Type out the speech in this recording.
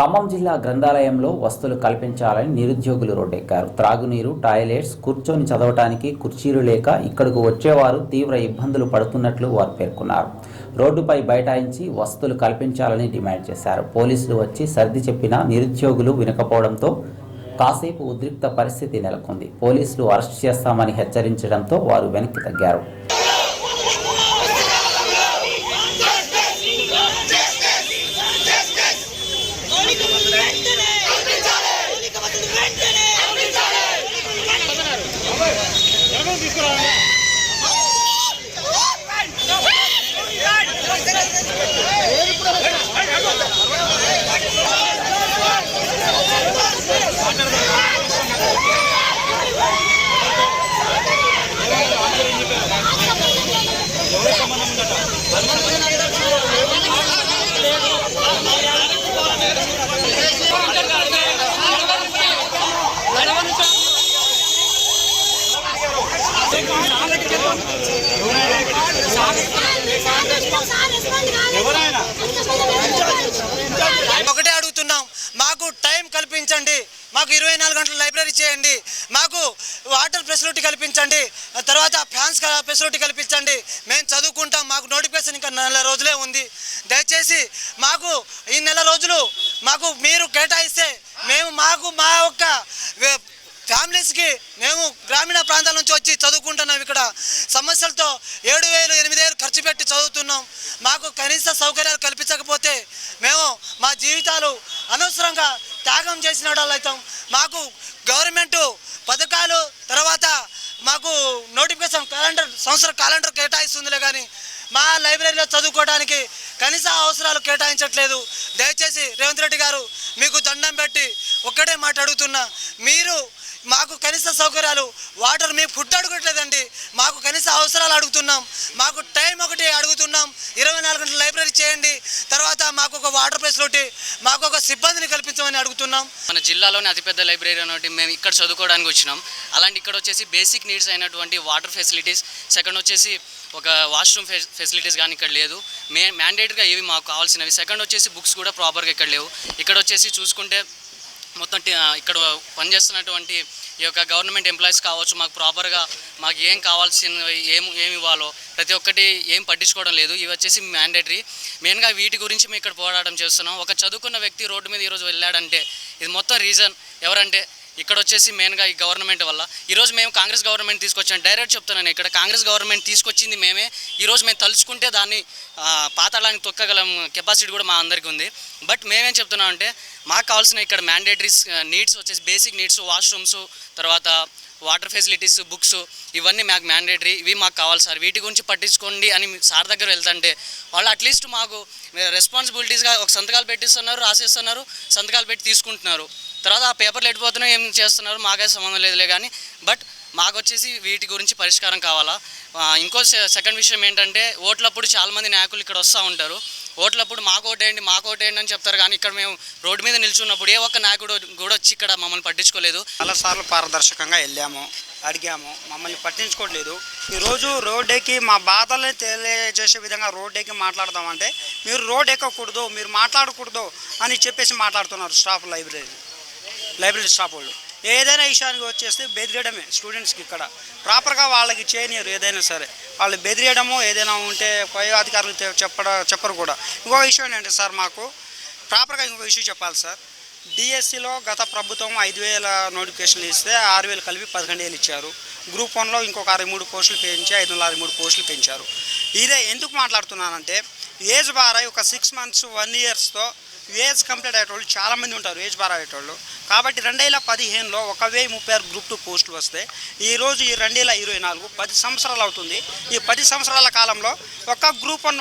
ఖమ్మం జిల్లా గ్రంథాలయంలో వస్తువులు కల్పించాలని నిరుద్యోగులు రోడ్డెక్కారు. త్రాగునీరు టాయిలెట్స్ కూర్చొని చదవటానికి కుర్చీలు లేక ఇక్కడకు వచ్చేవారు తీవ్ర ఇబ్బందులు పడుతున్నట్లు వారు పేర్కొన్నారు. రోడ్డుపై బైఠాయించి వస్తువులు కల్పించాలని డిమాండ్ చేశారు. పోలీసులు వచ్చి సర్ది చెప్పినా నిరుద్యోగులు వినకపోవడంతో కాసేపు ఉద్రిక్త పరిస్థితి నెలకొంది. పోలీసులు అరెస్ట్ చేస్తామని హెచ్చరించడంతో వారు వెనక్కి తగ్గారు. Gracias. ఒకటే అడుగుతున్నాం. మాకు టైం కల్పించండి. మాకు ఇరవై నాలుగు గంటల లైబ్రరీ చేయండి. మాకు వాటర్ ఫెసిలిటీ కల్పించండి. తర్వాత ఫ్యాన్స్ ఫెసిలిటీ కల్పించండి. మేము చదువుకుంటాం. మాకు నోటిఫికేషన్ ఇంకా నెల రోజులే ఉంది. దయచేసి మాకు ఈ నెల రోజులు మాకు మీరు కేటాయిస్తే మేము మాకు మా యొక్క ఫ్యామిలీస్కి మేము గ్రామీణ ప్రాంతాల నుంచి వచ్చి చదువుకుంటున్నాం ఇక్కడ. సమస్యలతో ఏడు వేలు ఎనిమిది వేలు ఖర్చు పెట్టి చదువుతున్నాం. మాకు కనీస సౌకర్యాలు కల్పించకపోతే మేము మా జీవితాలు అనవసరంగా త్యాగం చేసిన వాళ్ళు అవుతాం. మాకు గవర్నమెంట్ పథకాలు తర్వాత మాకు నోటిఫికేషన్ క్యాలెండర్ సంవత్సర క్యాలెండర్ కేటాయిస్తుందిలే కానీ మా లైబ్రరీలో చదువుకోవడానికి కనీస అవసరాలు కేటాయించట్లేదు. దయచేసి రేవంత్ రెడ్డి గారు మీకు దండం పెట్టి ఒక్కడే మాట అడుగుతున్నా మీరు మాకు కనీస సౌకర్యాలు వాటర్ మేము ఫుడ్ అడగట్లేదండి. మాకు కనీస అవసరాలు అడుగుతున్నాం. మాకు టైం ఒకటి అడుగుతున్నాం. ఇరవై నాలుగు గంటల లైబ్రరీ చేయండి. తర్వాత మాకు ఒక వాటర్ ఫెసిలిటీ మాకు ఒక సిబ్బందిని కల్పించమని అడుగుతున్నాం. మన జిల్లాలోని అతిపెద్ద లైబ్రరీ అనేది మేము ఇక్కడ చదువుకోవడానికి వచ్చినాం. అలాంటి ఇక్కడ వచ్చేసి బేసిక్ నీడ్స్ అయినటువంటి వాటర్ ఫెసిలిటీస్ సెకండ్ వచ్చేసి ఒక వాష్రూమ్ ఫెసిలిటీస్ కానీ ఇక్కడ లేదు. మే మ్యాండేటరీగా ఇవి మాకు కావాల్సినవి. సెకండ్ వచ్చేసి బుక్స్ కూడా ప్రాపర్గా ఇక్కడ లేవు. ఇక్కడ వచ్చేసి చూసుకుంటే మొత్తం ఇక్కడ పనిచేస్తున్నటువంటి ఈ యొక్క గవర్నమెంట్ ఎంప్లాయీస్ కావచ్చు మాకు ప్రాపర్గా మాకు ఏం కావాల్సినవి ఏం ఏమి ఇవ్వాలో ప్రతి ఒక్కటి ఏం పట్టించుకోవడం లేదు. ఇవి వచ్చేసి మ్యాండేటరీ మెయిన్గా వీటి గురించి మేము ఇక్కడ పోరాటం చేస్తున్నాం. ఒక చదువుకున్న వ్యక్తి రోడ్డు మీద ఈరోజు వెళ్ళాడంటే ఇది మొత్తం రీజన్ ఎవరంటే ఇక్కడ వచ్చేసి మెయిన్గా ఈ గవర్నమెంట్ వల్ల. ఈరోజు మేము కాంగ్రెస్ గవర్నమెంట్ తీసుకొచ్చాం. డైరెక్ట్ చెప్తున్నాను ఇక్కడ. కాంగ్రెస్ గవర్నమెంట్ తీసుకొచ్చింది మేమే. ఈరోజు మేము తలుచుకుంటే దాన్ని పాతాళానికి తొక్కగలం కెపాసిటీ కూడా మా అందరికీ ఉంది. బట్ మేమేం చెప్తున్నాం అంటే మాకు కావాల్సిన ఇక్కడ మ్యాండేటరీస్ నీడ్స్ వచ్చేసి బేసిక్ నీడ్స్ వాష్రూమ్స్ తర్వాత వాటర్ ఫెసిలిటీస్ బుక్స్ ఇవన్నీ మాకు మ్యాండేటరీ ఇవి మాకు కావాలి సార్. వీటి గురించి పట్టించుకోండి అని సార్ దగ్గర వెళ్తుంటే వాళ్ళు అట్లీస్ట్ మాకు రెస్పాన్సిబిలిటీస్గా ఒక సంతకాలు పెట్టిస్తున్నారు రాసేస్తున్నారు సంతకాలు పెట్టి తీసుకుంటున్నారు. తర్వాత ఆ పేపర్లు ఎట్టిపోతున్నాయి ఏం చేస్తున్నారు మాకే సంబంధం లేదులే కానీ బట్ మాకు వచ్చేసి వీటి గురించి పరిష్కారం కావాలా? ఇంకో సెకండ్ విషయం ఏంటంటే ఓట్లప్పుడు చాలామంది నాయకులు ఇక్కడ వస్తూ ఉంటారు. ఓట్లప్పుడు మాకు ఓటేయండి మాకు ఓటేయండి అని చెప్తారు కానీ ఇక్కడ మేము రోడ్డు మీద నిల్చున్నప్పుడు ఏ ఒక్క నాయకుడు కూడా వచ్చి ఇక్కడ మమ్మల్ని పట్టించుకోలేదు. చాలాసార్లు పారదర్శకంగా వెళ్ళాము అడిగాము మమ్మల్ని పట్టించుకోవట్లేదు ఈరోజు రోడ్ ఎక్కి మా బాధల్ని తెలియజేసే విధంగా రోడ్ ఎక్కి మాట్లాడదామంటే మీరు రోడ్ ఎక్కకూడదు మీరు మాట్లాడకూడదు అని చెప్పేసి మాట్లాడుతున్నారు స్టాఫ్ లైబ్రరీ లైబ్రరీ స్టాఫ్ వాళ్ళు. ఏదైనా విషయానికి వచ్చేస్తే బెదిరేయడమే స్టూడెంట్స్కి ఇక్కడ. ప్రాపర్గా వాళ్ళకి చేయనియరు ఏదైనా సరే. వాళ్ళు బెదిరేయడము ఏదైనా ఉంటే పై అధికారులు చెప్పడం చెప్పడ చెప్పరు కూడా. ఇంకో విషయం ఏంటంటే సార్ మాకు ప్రాపర్గా ఇంకో ఇష్యూ చెప్పాలి సార్. డిఎస్సిలో గత ప్రభుత్వం ఐదు వేల నోటిఫికేషన్లు ఇస్తే ఆరు వేలు కలిపి పదకొండు వేలు ఇచ్చారు. గ్రూప్ వన్లో ఇంకొక అరవై మూడు పోస్టులు పెంచి ఐదు వందల అరవై మూడు పోస్టులు పెంచారు. ఇదే ఎందుకు మాట్లాడుతున్నానంటే ఏజ్ బార్ అయి ఒక సిక్స్ మంత్స్ వన్ ఇయర్స్తో ఏజ్ కంప్లీట్ అయ్యేటోళ్ళు చాలామంది ఉంటారు ఏజ్ బార్ అయ్యేటోళ్ళు. కాబట్టి రెండు వేల పదిహేనులో ఒక వెయ్యి ముప్పై ఆరు గ్రూప్ టూ పోస్టులు వస్తే ఈరోజు ఈ రెండు వేల ఇరవై నాలుగు పది సంవత్సరాలు అవుతుంది. ఈ పది సంవత్సరాల కాలంలో ఒక గ్రూప్ వన్